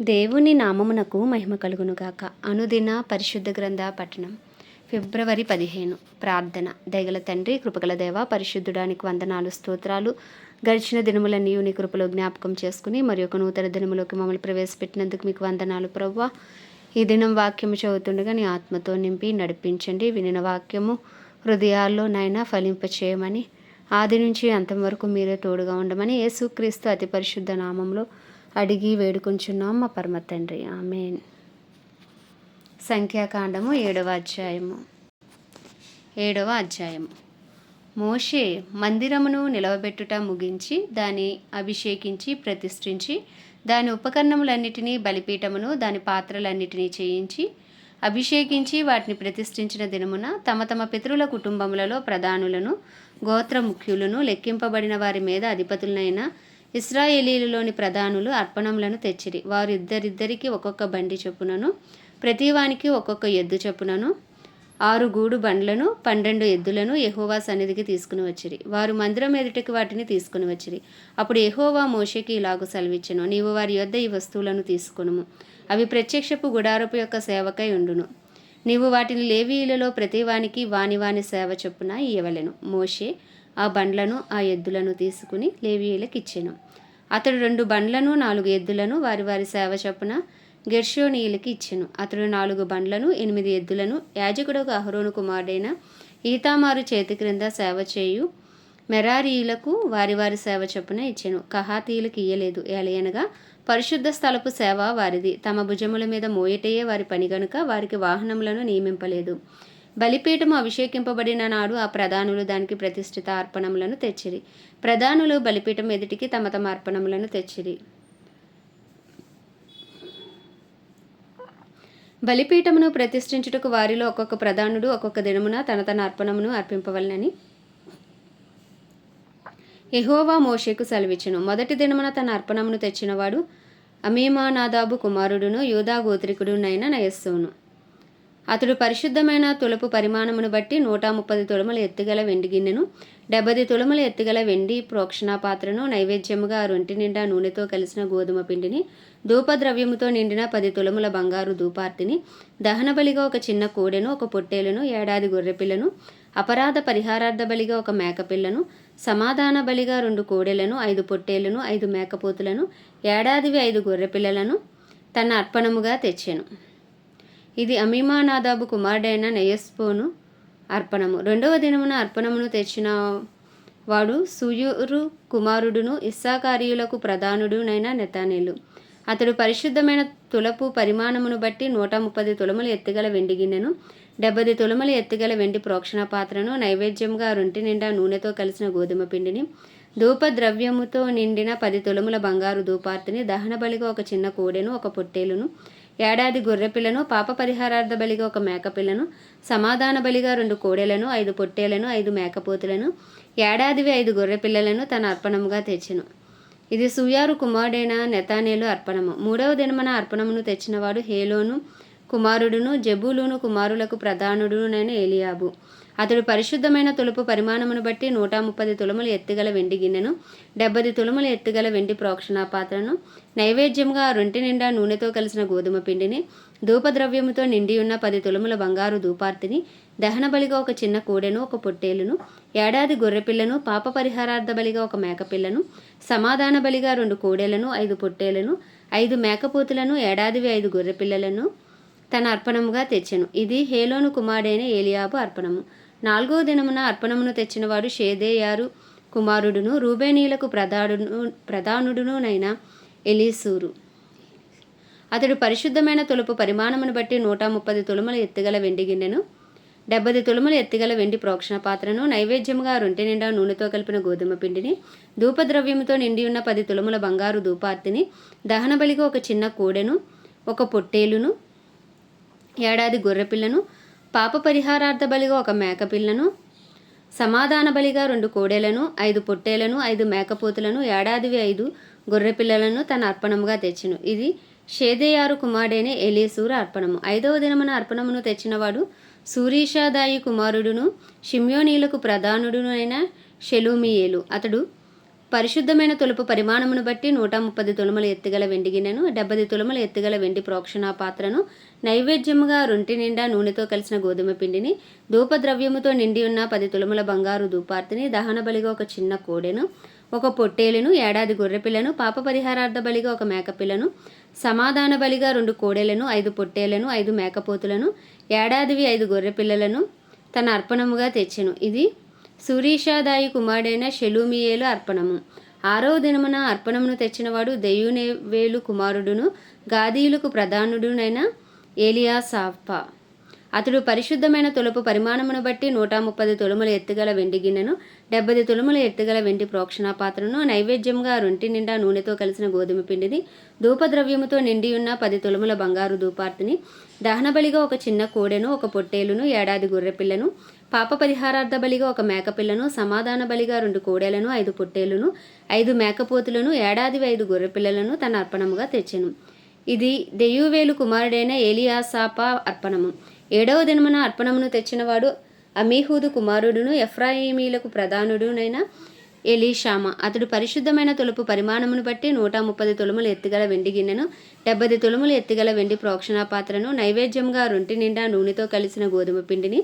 దేవుని నామమునకు మహిమ కలుగునుగాక. అనుదిన పరిశుద్ధ గ్రంథ పఠనం. ఫిబ్రవరి పదిహేను. ప్రార్థన. దయగల తండ్రి కృపగల దేవ పరిశుద్ధుడానికి వందనాలు స్తోత్రాలు. గడిచిన దినములన్నీ నీ కృపలో జ్ఞాపకం చేసుకుని మరి ఒక నూతన దినములోకి మమ్మల్ని ప్రవేశపెట్టినందుకు మీకు వందనాలు ప్రవ్వా. ఈ దినం వాక్యము చదువుతుండగా నీ ఆత్మతో నింపి నడిపించండి. వినిన వాక్యము హృదయాల్లో నాయన ఫలింపచేయమని ఆది నుంచి అంతం వరకు మీరే తోడుగా ఉండమని యేసుక్రీస్తు అతి పరిశుద్ధ నామంలో అడిగి వేడుకొంచున్నాం మా పరమ తండ్రి. ఆమెన్. సంఖ్యాకాండము ఏడవ అధ్యాయము. ఏడవ అధ్యాయము. మోషే మందిరమును నిలవబెట్టుట ముగించి దాని అభిషేకించి ప్రతిష్ఠించి దాని ఉపకరణములన్నిటినీ బలిపీఠమును దాని పాత్రలన్నిటినీ చేయించి అభిషేకించి వాటిని ప్రతిష్ఠించిన దినమున తమ తమ పితరుల కుటుంబములలో ప్రధానులను గోత్ర ముఖ్యులను లెక్కింపబడిన వారి మీద అధిపతులనైన ఇస్రాయేలీలలోని ప్రధానులు అర్పణములను తెచ్చిరి. వారిద్దరిద్దరికి ఒక్కొక్క బండి చొప్పునను ప్రతివానికి ఒక్కొక్క ఎద్దు చొప్పునను ఆరు గూడు బండ్లను పన్నెండు ఎద్దులను ఎహోవా సన్నిధికి తీసుకుని వచ్చిరి. వారు మందిరం ఎదుటికి వాటిని తీసుకుని వచ్చిరి. అప్పుడు ఎహోవా మోషేకి ఇలాగు సెలవిచ్చెను నీవు వారి యొద్ద ఈ వస్తువులను తీసుకునుము. అవి ప్రత్యక్షపు గుడారపు యొక్క సేవకై ఉండును. నీవు వాటిని లేవీయులలో ప్రతివానికి వాని వాని సేవ చొప్పున ఇవ్వలేను మోషే ఆ బండ్లను ఆ ఎద్దులను తీసుకుని లేవీయులకు ఇచ్చెను. అతడు రెండు బండ్లను నాలుగు ఎద్దులను వారి వారి సేవ చొప్పున గెర్షోనీయులకి ఇచ్చెను. అతడు నాలుగు బండ్లను ఎనిమిది ఎద్దులను యాజకుడు అహరోను కుమారుడైన ఈతామారు చేతి క్రింద సేవ చేయు మెరారీయులకు వారి వారి సేవ చొప్పున ఇచ్చెను. కహాతీయులకు ఇయ్యలేదు. ఏలయనగా పరిశుద్ధ స్థలపు సేవ వారిది. తమ భుజముల మీద మోయటయే వారి పని గనుక వారికి వాహనములను నియమింపలేదు. బలిపీఠము అభిషేకింపబడిన నాడు ఆ ప్రధానులు దానికి ప్రతిష్ఠిత అర్పణములను తెచ్చిరి. ప్రధానులు బలిపీఠం ఎదుటికి తమ తమ అర్పణములను తెచ్చిరి. బలిపీఠమును ప్రతిష్ఠించుటకు వారిలో ఒక్కొక్క ప్రధానుడు ఒక్కొక్క దినమున తన తన అర్పణమును అర్పింపవలనని ఎహోవా మోషేకు సెలవిచ్చును. మొదటి దినమున తన అర్పణమును తెచ్చినవాడు అమీమానాదాబు కుమారుడును యూదా గోత్రికుడునైన నయస్సును. అతడు పరిశుద్ధమైన తులపు పరిమాణమును బట్టి నూట ముప్పది తులముల ఎత్తుగల వెండి గిన్నెను డెబ్బది తులముల ఎత్తుగల వెండి ప్రోక్షణ పాత్రను నైవేద్యముగా ఆ రొంటి నిండా నూనెతో కలిసిన గోధుమ పిండిని ధూపద్రవ్యముతో నిండిన పది తులముల బంగారు ధూపార్తిని దహన బలిగా ఒక చిన్న కోడెను ఒక పొట్టేలను ఏడాది గొర్రెపిల్లను అపరాధ పరిహారార్థ బలిగా ఒక మేకపిల్లను సమాధాన బలిగా రెండు కోడెలను ఐదు పొట్టేలను ఐదు మేకపోతులను ఏడాదివి ఐదు గొర్రెపిల్లలను తన అర్పణముగా తెచ్చాను. ఇది అమీమానాదాబు కుమారుడైన నయస్పోను అర్పణము. రెండవ దినమున అర్పణమును తెచ్చిన వాడు సుయూరు కుమారుడును ఇస్సాకారియులకు ప్రధానుడునైన నెతానేలు. అతడు పరిశుద్ధమైన తులపు పరిమాణమును బట్టి నూట ముప్పది తులములు ఎత్తుగల వెండి గిన్నెను డెబ్బది తులములు ఎత్తుగల వెండి ప్రోక్షణ పాత్రను నైవేద్యంగా రొంటి నిండా నూనెతో కలిసిన గోధుమ పిండిని ధూప ద్రవ్యముతో నిండిన పది తులముల బంగారు ధూపార్తిని దహన బలిగా ఒక చిన్న కోడెను ఒక పొట్టేలును ఏడాది గొర్రెపిల్లను పాప పరిహారార్థ బలిగా ఒక మేకపిల్లను సమాధాన బలిగా రెండు కోడెలను ఐదు పొట్టేలను ఐదు మేకపోతులను ఏడాదివి ఐదు గొర్రెపిల్లలను తన అర్పణముగా తెచ్చెను. ఇది సుయారు కుమారుడైన నెతానేలు అర్పణము. మూడవ దినమన అర్పణమును తెచ్చినవాడు హేలోను కుమారుడును జబూలూను కుమారులకు ప్రధానుడునైన ఏలియాబు. అతడు పరిశుద్ధమైన తులుపు పరిమాణమును బట్టి నూట ముప్పది తులములు ఎత్తుగల వెండి గిన్నెను డెబ్బది తులములు ఎత్తుగల వెండి ప్రోక్షణ పాత్రను నైవేద్యంగా ఆ రొంటి నిండా నూనెతో కలిసిన గోధుమ పిండిని ధూపద్రవ్యముతో నిండి ఉన్న పది తులముల బంగారు ధూపార్తిని దహన బలిగా ఒక చిన్న కోడెను ఒక పొట్టేలును ఏడాది గొర్రెపిల్లను పాప పరిహారార్థ బలిగా ఒక మేకపిల్లను సమాధాన బలిగా రెండు కోడెలను ఐదు పొట్టేలను ఐదు మేకపోతులను ఏడాదివి ఐదు గొర్రెపిల్లలను తన అర్పణముగా తెచ్చెను. ఇది హేలోను కుమారుడైన ఏలియాబు అర్పణము. నాలుగో దినమున అర్పణమును తెచ్చినవాడు షేదేయారు కుమారుడును రూబేనీలకు ప్రధానుడును ప్రధానుడునునైన ఎలీసూరు. అతడు పరిశుద్ధమైన తులుపు పరిమాణమును బట్టి నూట ముప్పది తులుముల ఎత్తుగల వెండి గిన్నెను డెబ్బది తులముల ఎత్తుగల వెండి ప్రోక్షణ పాత్రను నైవేద్యముగా రొంటి నిండా నూనెతో కలిపిన గోధుమ పిండిని ధూపద్రవ్యముతో నిండి ఉన్న పది తులుముల బంగారు ధూపార్తిని దహన బలిగా ఒక చిన్న కోడెను ఒక పొట్టేలును ఏడాది గొర్రెపిల్లను పాప పరిహారార్థ బలిగా ఒక మేకపిల్లను సమాధాన బలిగా రెండు కోడెలను ఐదు పొట్టేలను ఐదు మేకపోతులను ఏడాదివి ఐదు గొర్రెపిల్లలను తన అర్పణముగా తెచ్చిను. ఇది షేదేయారు కుమారుడైన ఎలీసూరు అర్పణము. ఐదవ దినమున అర్పణమును తెచ్చినవాడు సూరీషాదాయి కుమారుడును షిమ్యోనీలకు ప్రధానుడునైన షెలూమియేలు. అతడు పరిశుద్ధమైన తొలుపు పరిమాణమును బట్టి నూట ముప్పది తులముల ఎత్తుగల వెండి గిన్నెను డెబ్బది తులముల ఎత్తుగల వెండి ప్రోక్షణ పాత్రను నైవేద్యముగా రొంటి నిండా నూనెతో కలిసిన గోధుమ పిండిని ధూపద్రవ్యముతో నిండి ఉన్న పది తులముల బంగారు ధూపార్తిని దహన బలిగా ఒక చిన్న కోడెను ఒక పొట్టేలును ఏడాది గొర్రెపిల్లను పాప పరిహారార్థ బలిగా ఒక మేకపిల్లను సమాధాన బలిగా రెండు కోడెలను ఐదు పొట్టేలను ఐదు మేకపోతులను ఏడాదివి ఐదు గొర్రెపిల్లలను తన అర్పణముగా తెచ్చెను. ఇది సూరీషాదాయి కుమారుడైన షెలుమియేలు అర్పణము. ఆరవ దినమున అర్పణమును తెచ్చినవాడు దెయునేవేలు కుమారుడును గాదీయులకు ప్రధానుడునైన ఏలియా సాఫా అతడు పరిశుద్ధమైన తొలుపు పరిమాణమును బట్టి నూట ముప్పది తొలుముల ఎత్తుగల వెండి గిన్నెను డెబ్బై తొలుముల ఎత్తుగల వెండి ప్రోక్షణ పాత్రను నైవేద్యంగా రొంటి నిండా నూనెతో కలిసిన గోధుమ పిండిని ధూపద్రవ్యముతో నిండి ఉన్న పది తొలుముల బంగారు ధూపార్తిని దహనబలిగా ఒక చిన్న కోడెను ఒక పొట్టేలును ఏడాది గొర్రెపిల్లను పాప పరిహారార్థ బలిగా ఒక మేకపిల్లను సమాధాన బలిగా రెండు కోడెలను ఐదు పొట్టేలును ఐదు మేకపోతులను ఏడాది ఐదు గొర్రెపిల్లలను తన అర్పణముగా తెచ్చెను. ఇది దెయువేలు కుమారుడైన ఎలియాసాపా అర్పణము. ఏడవ దినమున అర్పణమును తెచ్చినవాడు అమీహూదు కుమారుడును ఎఫ్రాయిమీలకు ప్రధానుడునైన ఎలీషామ అతడు పరిశుద్ధమైన తొలుపు పరిమాణమును బట్టి నూట ముప్పది తొలుములు ఎత్తుగల వెండి గిన్నెను డెబ్బది తొలుములు ఎత్తుగల వెండి ప్రోక్షణ పాత్రను నైవేద్యంగా రొంటి నిండా నూనెతో కలిసిన గోధుమ పిండిని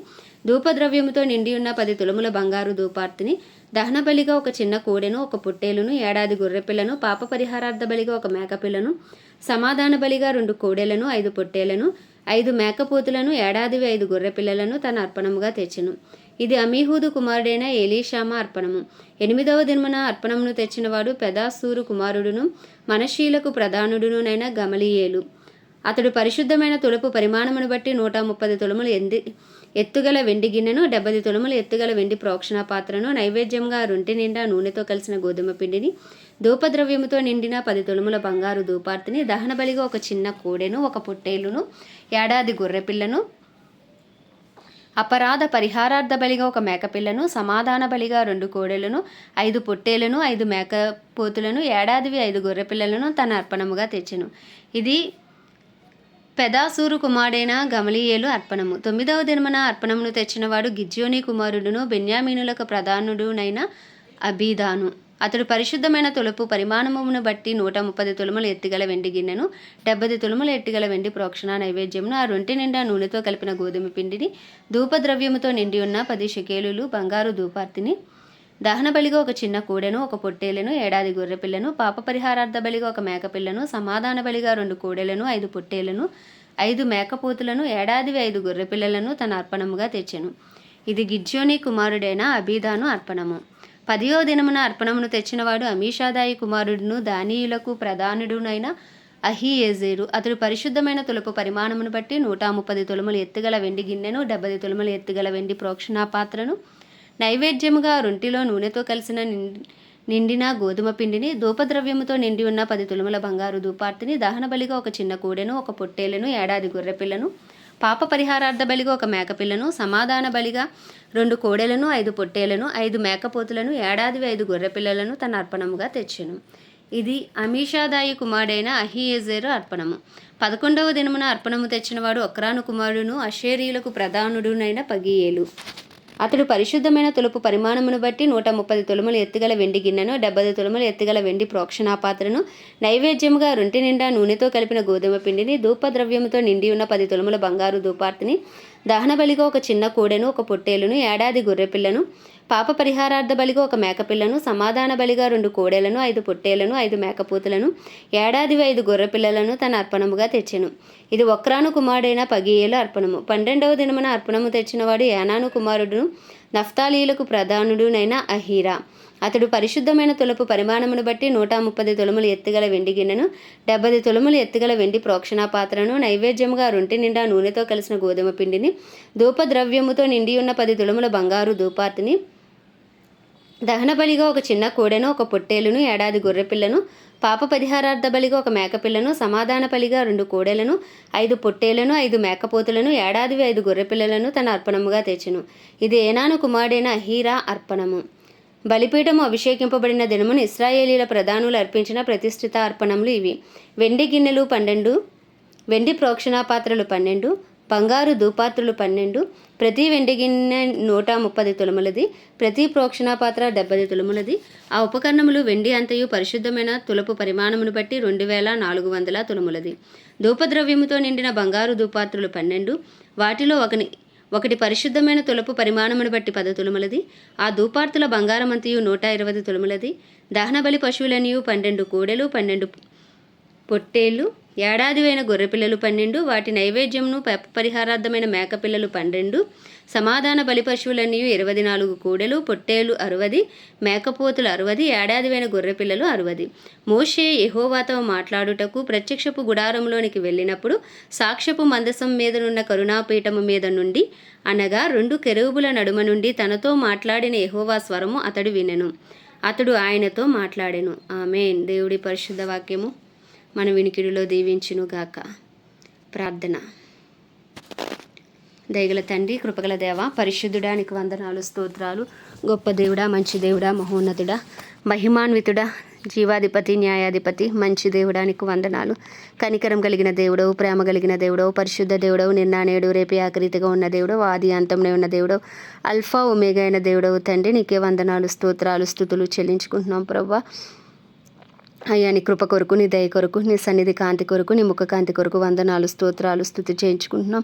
ధూపద్రవ్యముతో నిండి ఉన్న పది తులముల బంగారు ధూపార్తిని దహన బలిగా ఒక చిన్న కోడెను ఒక పొట్టేలును ఏడాది గొర్రెపిల్లను పాప పరిహారార్థ బలిగా ఒక మేకపిల్లను సమాధాన బలిగా రెండు కోడెలను ఐదు పొట్టేలను ఐదు మేకపోతులను ఏడాదివి ఐదు గొర్రెపిల్లలను తన అర్పణముగా తెచ్చెను. ఇది అమీహూదు కుమారుడైన ఏలీషామ అర్పణము. ఎనిమిదవ దినమున అర్పణమును తెచ్చినవాడు పెదాసూరు కుమారుడును మనశీలకు ప్రధానుడునునైన గమలియేలు. అతడు పరిశుద్ధమైన తులుపు పరిమాణమును బట్టి నూట ముప్పది తులములు ఎంది ఎత్తుగల వెండి గిన్నెను డెబ్బది తులములు ఎత్తుగల వెండి ప్రోక్షణ పాత్రను నైవేద్యంగా రొంటి నిండా నూనెతో కలిసిన గోధుమ పిండిని ధూపద్రవ్యముతో నిండిన పది తులముల బంగారు ధూపార్తిని దహన బలిగా ఒక చిన్న కోడెను ఒక పొట్టేలును ఏడాది గొర్రెపిల్లను అపరాధ పరిహారార్థ బలిగా ఒక మేకపిల్లను సమాధాన బలిగా రెండు కోడెలను ఐదు పొట్టేలను ఐదు మేకపోతులను ఏడాదివి ఐదు గొర్రెపిల్లలను తన అర్పణముగా తెచ్చెను. ఇది పెదాసూరు కుమారుడైన గమలియేలు అర్పణము. తొమ్మిదవ దినమున అర్పణమును తెచ్చినవాడు గిజ్యోని కుమారుడును బెన్యామీనులకు ప్రధానుడునైన అబీదాను. అతడు పరిశుద్ధమైన తొలుపు పరిమాణమును బట్టి నూట ముప్పది తులుములు ఎత్తిగల వెండి గిన్నెను డెబ్బది తులములు ఎత్తిగల వెండి ప్రోక్షణ నైవేద్యమును ఆ రొంటి నిండా నూనెతో కలిపిన గోధుమ పిండిని ధూపద్రవ్యముతో నిండి ఉన్న పది షకేలులు బంగారు ధూపార్తిని దహన బలిగా ఒక చిన్న కూడెను ఒక పొట్టేలను ఏడాది గొర్రెపిల్లను పాప పరిహారార్థ బలిగా ఒక మేకపిల్లను సమాధాన బలిగా రెండు కూడెలను ఐదు పొట్టేలను ఐదు మేకపోతులను ఏడాదివి ఐదు గొర్రెపిల్లలను తన అర్పణముగా తెచ్చెను. ఇది గిజ్జోని కుమారుడైన అభిదాను అర్పణము. పదియో దినమున అర్పణమును తెచ్చినవాడు అమీషాదాయి కుమారుడును దానీయులకు ప్రధానుడునైన అహీయేజేరు. అతడు పరిశుద్ధమైన తులపు పరిమాణమును బట్టి నూట ముప్పది తులములు ఎత్తుగల వెండి గిన్నెను డెబ్బది తులములు ఎత్తుగల వెండి ప్రోక్షణ పాత్రను నైవేద్యముగా రొంటిలో నూనెతో కలిసిన నిండిన గోధుమ పిండిని ధూపద్రవ్యముతో నిండి ఉన్న పది తులముల బంగారు ధూపార్తిని దహన బలిగా ఒక చిన్న కూడెను ఒక పొట్టేలను ఏడాది గొర్రెపిల్లను పాప పరిహారార్థ బలిగా ఒక మేకపిల్లను సమాధాన బలిగా రెండు కోడెలను ఐదు పొట్టేలను ఐదు మేకపోతులను ఏడాది ఐదు గొర్రెపిల్లలను తన అర్పణముగా తెచ్చెను. ఇది అమీషాదాయి కుమారుడైన అహియేజేరు అర్పణము. పదకొండవ దినమున అర్పణము తెచ్చినవాడు ఒక్రాను కుమారుడును అషేరీలకు ప్రధానుడునైన పగియేలు. అతడు పరిశుద్ధమైన తులుపు పరిమాణమును బట్టి నూట ముప్పది తులములు ఎత్తుగల వెండి గిన్నెను డెబ్బై తులుములు ఎత్తుగల వెండి ప్రోక్షణా పాత్రను నైవేద్యముగా రొంటి నిండా నూనెతో కలిపిన గోధుమ పిండిని ధూపద్రవ్యముతో నిండి ఉన్న పది తులుముల బంగారు ధూపార్తిని దహన బలిగా ఒక చిన్న కోడెను ఒక పొట్టేలును ఏడాది గొర్రెపిల్లను పాప పరిహారార్థ బలిగా ఒక మేకపిల్లను సమాధాన బలిగా రెండు కోడెలను ఐదు పొట్టేలను ఐదు మేకపోతులను ఏడాది ఐదు గొర్రెపిల్లలను తన అర్పణముగా తెచ్చెను. ఇది ఒక్రాను కుమారుడైన పగియేలు అర్పణము. పన్నెండవ దినమున అర్పణము తెచ్చినవాడు యానాను కుమారుడును నఫ్తాలీలకు ప్రధానుడునైన అహీరా. అతడు పరిశుద్ధమైన తులపు పరిమాణమును బట్టి నూట ముప్పది తులములు ఎత్తుగల వెండి గిన్నెను డెబ్బై తులములు ఎత్తుగల వెండి ప్రోక్షణ పాత్రను నైవేద్యముగా రొంటి నిండా నూనెతో కలిసిన గోధుమ పిండిని ధూపద్రవ్యముతో నిండి ఉన్న పది తులముల బంగారు ధూపార్తిని దహన బలిగా ఒక చిన్న కోడెను ఒక పొట్టేలును ఏడాది గొర్రెపిల్లను పాప పరిహారార్థ బలిగా ఒక మేకపిల్లను సమాధాన బలిగా రెండు కోడెలను ఐదు పొట్టేలను ఐదు మేకపోతులను ఏడాదివి ఐదు గొర్రెపిల్లలను తన అర్పణముగా తెచ్చును. ఇది ఏనాను కుమారుడైన అహీరా అర్పణము. బలిపీఠము అభిషేకింపబడిన దినమును ఇస్రాయేలీల ప్రధానులు అర్పించిన ప్రతిష్ఠిత అర్పణములు ఇవి. వెండి గిన్నెలు పన్నెండు వెండి ప్రోక్షణ పాత్రలు పన్నెండు బంగారు దూపాత్రులు పన్నెండు ప్రతి వెండి గిన్నె నూట ముప్పది తులములది ప్రతి ప్రోక్షణ పాత్ర డెబ్బది తులములది. ఆ ఉపకరణములు వెండి అంతయు పరిశుద్ధమైన తులపు పరిమాణమును బట్టి రెండు వేల నాలుగు వందల తులములది. ధూపద్రవ్యముతో నిండిన బంగారు దూపాత్రులు పన్నెండు వాటిలో ఒకని ఒకటి పరిశుద్ధమైన తులపు పరిమాణమును బట్టి పద తులములది. ఆ ధూపార్తుల బంగారమంతయు నూట ఇరవై తులములది. దహనబలి పశువులనియు పన్నెండు కోడెలు పన్నెండు పొట్టేళ్ళు ఏడాది అయిన గొర్రెపిల్లలు పన్నెండు వాటి నైవేద్యంను ప- పరిహారార్థమైన మేకపిల్లలు పన్నెండు సమాధాన బలి పశువులన్నీ ఇరవై నాలుగు కూడెలు పొట్టేలు అరవది మేకపోతులు అరవది ఏడాది అయిన గొర్రెపిల్లలు అరవది. మోషే యహోవాతో మాట్లాడుటకు ప్రత్యక్షపు గుడారంలోనికి వెళ్ళినప్పుడు సాక్ష్యపు మందసం మీదనున్న కరుణాపీఠము మీద నుండి అనగా రెండు కెరువుల నడుమ నుండి తనతో మాట్లాడిన యహోవా స్వరము అతడు వినెను. అతడు ఆయనతో మాట్లాడెను. ఆమెన్. దేవుడి పరిశుద్ధ వాక్యము. మన వినికిడిలో దీవించునుగాక. ప్రార్థన. దయగల తండ్రి కృపగల దేవ పరిశుద్ధుడానికి వందనాలు స్తోత్రాలు. గొప్ప దేవుడా మంచి దేవుడా మహోన్నతుడా మహిమాన్వితుడా జీవాధిపతి న్యాయాధిపతి మంచి దేవుడానికి వందనాలు. కనికరం కలిగిన దేవుడవు ప్రేమ కలిగిన దేవుడవు పరిశుద్ధ దేవుడవు నిన్న నేడు రేపు ఆఖరితిగా ఉన్న దేవుడవు ఆది అంతంలో ఉన్న దేవుడవు అల్ఫా ఒమేగా దేవుడవు తండ్రి నీకే వందనాలు స్తోత్రాలు స్థుతులు చెల్లించుకుంటున్నాం ప్రభా అయ్యా నీ కృప కొరకు నీ దయ కొరకు నీ సన్నిధి కాంతి కొరకు నీ ముఖ కాంతి కొరకు వందనాలు స్తోత్రాలు స్థుతి చేయించుకుంటున్నాం.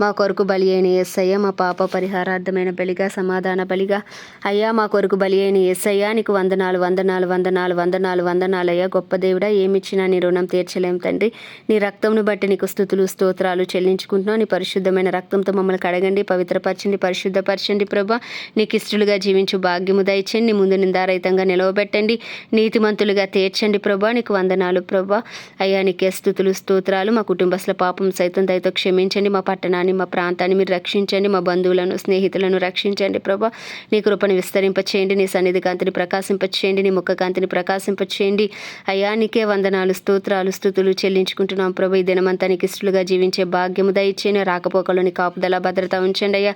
మా కొరకు బలి అయిన ఎస్సయ్య మా పాప పరిహారార్థమైన బలిగా సమాధాన బలిగా. అయ్యా మా కొరకు బలి అయిన ఎస్ఐయా నీకు వందనాలు వందనాలు వందనాలు వందనాలు వందనాలు అయ్యా. గొప్ప దేవుడా ఏమిచ్చినా నీ రుణం తీర్చలేం తండ్రి. నీ రక్తంను బట్టి నీకు స్థుతులు స్తోత్రాలు చెల్లించుకుంటున్నాం. నీ పరిశుద్ధమైన రక్తంతో మమ్మల్ని కడగండి పవిత్రపరచండి పరిశుద్ధపరచండి ప్రభా. నీకు ఇష్టలుగా జీవించు భాగ్యము దయచండి నీ ముందు నిందారహితంగా నిలవబెట్టండి. నీతిమంతులుగా తీర్చండి. ప్రభా నీకు వందనాలు ప్రభా. అయ్యా నీకే స్థుతులు స్తోత్రాలు. మా కుటుంబస్తుల పాపం సైతం దయతో క్షమించండి. మా పట్టణాన్ని మా ప్రాంతాన్ని మీరు రక్షించండి. మా బంధువులను స్నేహితులను రక్షించండి ప్రభా. నీ కృపను విస్తరింపచేయండి. నీ సన్నిధి కాంతిని ప్రకాశింపచేయండి. నీ ముఖ కాంతిని ప్రకాశింపచేయండి. అయ్యా నీకే వందనాలు స్తోత్రాలు స్థుతులు చెల్లించుకుంటున్నాం ప్రభా. ఈ దినమంతా నీకు ఇష్టలుగా జీవించే భాగ్యము దయచేయని. రాకపోకలోని కాపుదల భద్రత ఉంచండి అయ్యా.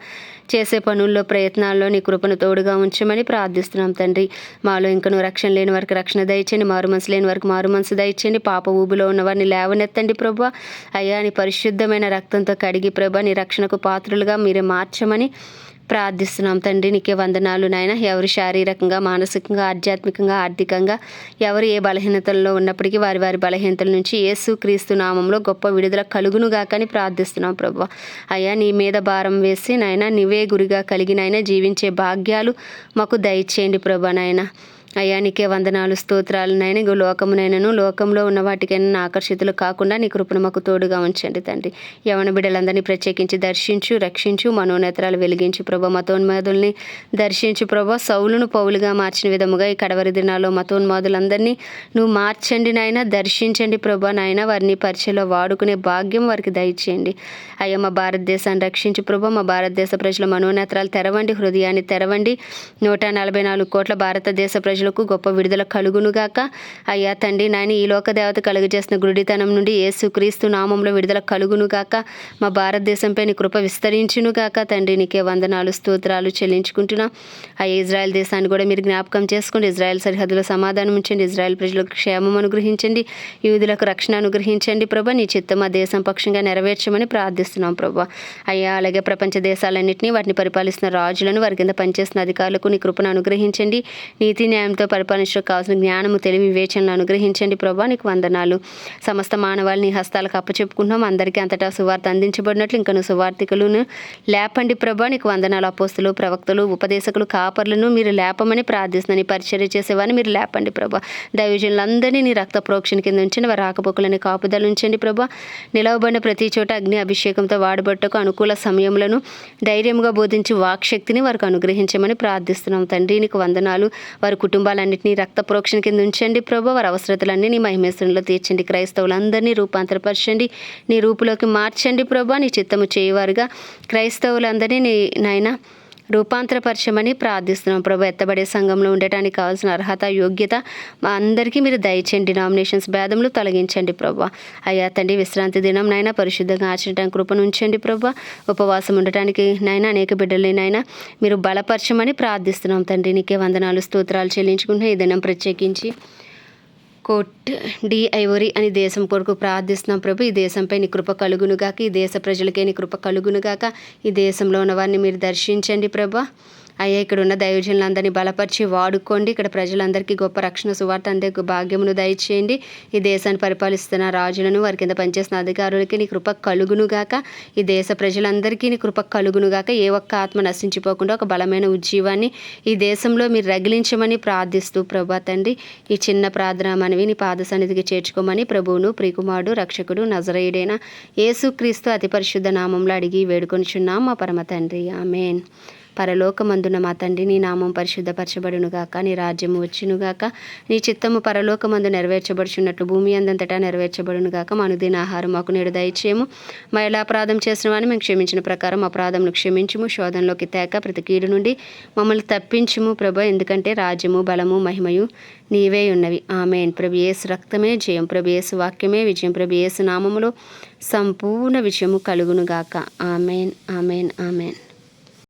చేసే పనుల్లో ప్రయత్నాల్లో నీ కృపను తోడుగా ఉంచమని ప్రార్థిస్తున్నాం తండ్రి. మాలో ఇంకను రక్షణ లేని వారికి రక్షణ దయచేయండి మారు మనసు లేని వారికి మారు మనసు దయచేయండి. పాప ఊబిలో ఉన్న వారిని లేవనెత్తండి ప్రభా. అయ్యా నీ పరిశుద్ధమైన రక్తంతో కడిగి ప్రభా నీ రక్షణకు పాత్రులుగా మీరే మార్చమని ప్రార్థిస్తున్నాం తండ్రి. నీకే వందనాలు నాయన. ఎవరు శారీరకంగా మానసికంగా ఆధ్యాత్మికంగా ఆర్థికంగా ఎవరు ఏ బలహీనతల్లో ఉన్నప్పటికీ వారి వారి బలహీనతల నుంచి యేసు క్రీస్తు నామంలో గొప్ప విడుదల కలుగును గాకని ప్రార్థిస్తున్నాం ప్రభు. అయ్యా నీ మీద భారం వేసి నాయన నీవే గురిగా కలిగినైనా జీవించే భాగ్యాలు మాకు దయచేయండి ప్రభా నాయన. అయ్యా నీకే వందనాలు స్తోత్రాలు నైనా లోకమునైనను లోకంలో ఉన్న వాటికైనా ఆకర్షితులు కాకుండా నీ కృపను మాకు తోడుగా ఉంచండి తండ్రి. యవన బిడ్డలందరినీ ప్రత్యేకించి దర్శించు రక్షించు మనోనేత్రాలు వెలిగించు ప్రభ. మతోన్మాదుల్ని దర్శించు ప్రభ. సౌలును పౌలుగా మార్చిన విధముగా ఈ కడవరి దినాల్లో మతోన్మాదులందరినీ నువ్వు మార్చండి నాయన దర్శించండి ప్రభా నాయన. వారిని పరిచయలో వాడుకునే భాగ్యం వారికి దయచేయండి. అయ్యా మా భారతదేశాన్ని రక్షించు ప్రభా. మా భారతదేశ ప్రజల మనోనేత్రాలు తెరవండి హృదయాన్ని తెరవండి. నూట నలభై నాలుగు కోట్ల భారతదేశ ప్రజలు ప్రజలకు గొప్ప విడుదల కలుగునుగాక. అయ్యా తండ్రి నాయన ఈ లోక దేవత కలుగజేసిన గుడితనం నుండి యేసుక్రీస్తు నామంలో విడుదల కలుగునుగాక. మా భారతదేశంపై నీ కృప విస్తరించునుగాక. తండ్రి నీకే వందనాలు స్తోత్రాలు చెల్లించుకుంటున్నాం. అయ్యా ఇజ్రాయెల్ దేశాన్ని కూడా మీరు జ్ఞాపకం చేసుకోండి. ఇజ్రాయెల్ సరిహద్దులో సమాధానం ఉంచండి. ఇజ్రాయెల్ ప్రజలకు క్షేమం అనుగ్రహించండి. యూదులకు రక్షణ అనుగ్రహించండి ప్రభా. నీ చిత్తం ఆ దేశం పక్షంగా నెరవేర్చమని ప్రార్థిస్తున్నాం ప్రభా. అయ్యా అలాగే ప్రపంచ దేశాలన్నింటినీ వాటిని పరిపాలిస్తున్న రాజులను వారి కింద పనిచేస్తున్న అధికారులకు నీ కృపను అనుగ్రహించండి. నీతి సహాయంతో పరిపాలించడానికి కావాల్సిన జ్ఞానము తెలివి వివేచనలు అనుగ్రహించండి ప్రభా. నీకు వందనాలు. సమస్త మానవాళి నీ హస్తాలకు అప్పచెప్పుకుంటున్నాం. అందరికీ అంతటా సువార్త అందించబడినట్లు ఇంకా నువ్వు సువార్థికులను లేపండి ప్రభా. నీకు వందనాలు. అపోస్తులు ప్రవక్తలు ఉపదేశకులు కాపర్లను మీరు లేపమని ప్రార్థిస్తున్నాను. పరిచర్య చేసేవారిని మీరు లేపండి ప్రభా. దైవజనులందరినీ నీ రక్త ప్రోక్షణ కింద ఉంచండి. వారి రాకపోకలని కాపుదలు ఉంచండి ప్రభా. నిలవబడిన ప్రతి చోట అగ్ని అభిషేకంతో వాడబట్టకు అనుకూల సమయములను ధైర్యంగా బోధించి వాక్శక్తిని వారికి అనుగ్రహించమని ప్రార్థిస్తున్నాం. తండ్రి నీకు వందనాలు. వారి కుటుంబ కుటుంబాలన్నింటినీ రక్త ప్రోక్షణ కింద ఉంచండి ప్రభు. వారి అవసరతలన్నీ నీ మహిమేశ్వరంలో తీర్చండి. క్రైస్తవులందరినీ రూపాంతరపరచండి. నీ రూపులోకి మార్చండి ప్రభు. నీ చిత్తము చేయవారుగా క్రైస్తవులందరినీ నీ నాయన రూపాంతరపరచమని ప్రార్థిస్తున్నాం. ప్రభు ఎత్తబడే సంఘంలో ఉండటానికి కావాల్సిన అర్హత యోగ్యత మా అందరికీ మీరు దయచేయండి. నామినేషన్స్ భేదములు తొలగించండి ప్రభా. అయ్యా తండ్రి విశ్రాంతి దినం నైనా పరిశుద్ధంగా ఆచరించడానికి కృపను ఉంచండి ప్రభా. ఉపవాసం ఉండటానికి నైనా అనేక బిడ్డల్ని నైనా మీరు బలపరచమని ప్రార్థిస్తున్నాం తండ్రి. నీకే వందనాలు స్తోత్రాలు చెల్లించుకుంటున్నాయి ఈ దినం ప్రత్యేకించి కోట్ డి ఐవరీ అని దేశం కొరకు ప్రార్థిస్తున్నాం ప్రభు ఈ దేశంపై నీ కృప కలుగునుగాక ఈ దేశ ప్రజలకే నీ కృప కలుగునుగాక ఈ దేశంలో ఉన్న వారిని మీరు దర్శించండి ప్రభా. అయ్యా ఇక్కడ ఉన్న దైవజనులందరినీ బలపరిచి వాడుకోండి. ఇక్కడ ప్రజలందరికీ గొప్ప రక్షణ సువార్త అందే భాగ్యమును దయచేయండి. ఈ దేశాన్ని పరిపాలిస్తున్న రాజులను వారి కింద పనిచేస్తున్న అధికారులకి నీ కృప కలుగునుగాక ఈ దేశ ప్రజలందరికీ నీ కృప కలుగునుగాక ఏ ఒక్క ఆత్మ నశించిపోకుండా ఒక బలమైన ఉజ్జీవాన్ని ఈ దేశంలో మీరు రగిలించమని ప్రార్థిస్తూ ప్రభా తండ్రి ఈ చిన్న ప్రార్థన మనవి నీ పాద సన్నిధికి చేర్చుకోమని ప్రభువును ప్రియకుమారుడు రక్షకుడు నజరయుడైన యేసుక్రీస్తు అతి పరిశుద్ధ నామంలో అడిగి వేడుకొనిచున్నాం మా పరమ తండ్రి. ఆమెన్. పరలోకమందున మా తండ్రి నీ నామం పరిశుద్ధపరచబడునుగాక నీ రాజ్యము వచ్చునుగాక నీ చిత్తము పరలోకమందు నెరవేర్చబడుచున్నట్లు భూమి అందంతటా నెరవేర్చబడునుగాక మా అనుదిన ఆహారం మాకు నేడు దయచేయము. మా ఎలా అపరాధం చేసిన వాడిని మేము క్షమించిన ప్రకారం అపరాధంను క్షమించుము. శోధనలోకి తేక ప్రతి కీడు నుండి మమ్మల్ని తప్పించుము ప్రభ ఎందుకంటే రాజ్యము బలము మహిమయు నీవే ఉన్నవి. ఆమెన్. ప్రభు యేసు రక్తమే జయం. ప్రభు ఏసు వాక్యమే విజయం. ప్రభు నామములో సంపూర్ణ విజయము కలుగునుగాక ఆమెన్. ఆమెన్. ఆమెన్.